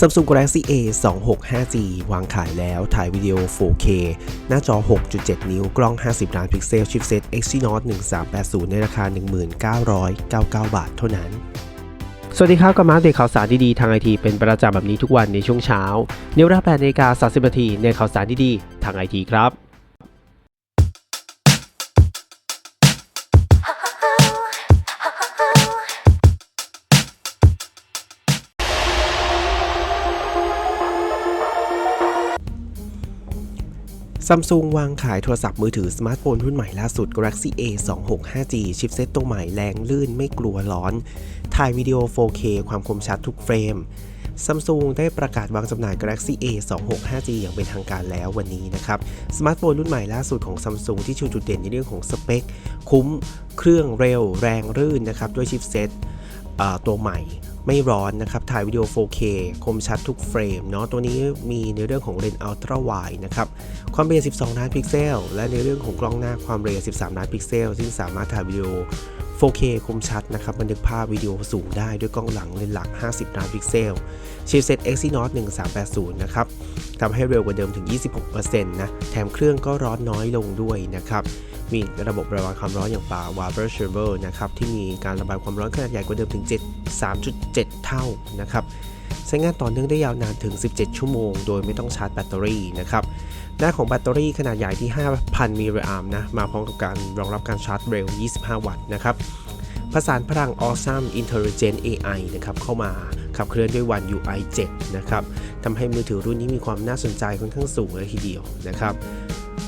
Samsung Galaxy A 2 6 5G วางขายแล้วถ่ายวิดีโอ 4K หน้าจอ 6.7 นิ้วกล้อง 50 ล้านพิกเซล ชิปเซ็ต Exynos 1380 ในราคา 1999 บาทเท่านั้นสวัสดีครับกับมาเดตข่าวสารดีๆทางไอทีเป็นประจำแบบนี้ทุกวันในช่วงเช้า เนเวรา8นาฬิกา30นาทีในข่าวสารดีๆทางไอทีครับ ซัมซุงวางขายโทรศัพท์มือถือสมาร์ทโฟนรุ่นใหม่ล่าสุด Galaxy A 2 6 5G ชิปเซ็ตตัวใหม่แรงลื่นไม่กลัวร้อน ถ่ายวิดีโอ 4K ความคมชัดทุกเฟรมซัมซุงได้ประกาศวางจำหน่าย Galaxy A 2 6 5G อย่างเป็นทางการแล้ววันนี้นะครับ สมาร์ทโฟนรุ่นใหม่ล่าสุดของซัมซุงที่ชูจุดเด่นในเรื่องของสเปค คุ้ม เครื่องเร็ว แรงรื่นนะครับ ด้วยชิปเซ็ตตัวใหม่ ไม่ร้อนนะครับ ถ่ายวิดีโอ 4K คมชัดทุกเฟรมเนาะ ตัวนี้มีในเรื่องของเลนส์อัลตร้าไวนะครับ ความเร็ว 12 ล้านพิกเซล และในเรื่องของกล้องหน้าความเร็ว 13 ล้านพิกเซล ซึ่งสามารถถ่ายวิดีโอ 4K คมชัดนะครับบันทึกภาพวิดีโอสูงได้ด้วยกล้องหลังเลนส์หลัก 50 ล้านพิกเซล ชิปเซ็ต Exynos 1380 นะครับทำให้เร็วกว่าเดิมถึง 26%นะ แถมเครื่องก็ร้อนน้อยลงด้วยนะครับ มีระบบระบายความร้อนอย่างป่า Vapor Chamber นะครับที่มีการระบายความร้อนขนาดใหญ่กว่าเดิมถึง 7 3.7 เท่านะครับใช้งานต่อเนื่องได้ยาวนานถึง 17 ชั่วโมง โดยไม่ต้องชาร์จแบตเตอรี่นะครับหน้าของแบตเตอรี่ขนาดใหญ่ที่ 5,000 มิลลิแอมป์นะ มาพร้อมกับการรองรับการชาร์จเร็ว 25 วัตต์นะครับผสานพลัง Awesome Intelligent AI นะครับเข้ามาขับเคลื่อนด้วย One UI 7 นะครับทำให้มือถือรุ่นนี้มีความน่าสนใจค่อนข้างสูงเลยทีเดียวนะครับ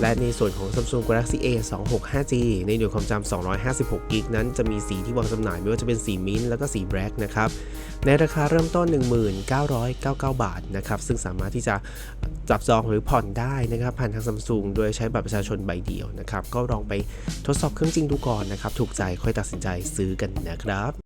และในส่วนของ Samsung Galaxy A 2 6 5G ในหน่วยความจำ256กิกนั้นจะมีสีที่วางจำหน่ายไม่ว่าจะเป็นสีมิ้นท์แล้วก็สีแบล็กนะครับ ในราคาเริ่มต้น 1999 บาทนะครับ ซึ่งสามารถที่จะจับจองหรือผ่อนได้นะครับ ผ่านทางซัมซุงโดยใช้บัตรประชาชนใบเดียวนะครับ ก็ลองไปทดสอบเครื่องจริงดูก่อนนะครับ ถูกใจค่อยตัดสินใจซื้อกันนะครับ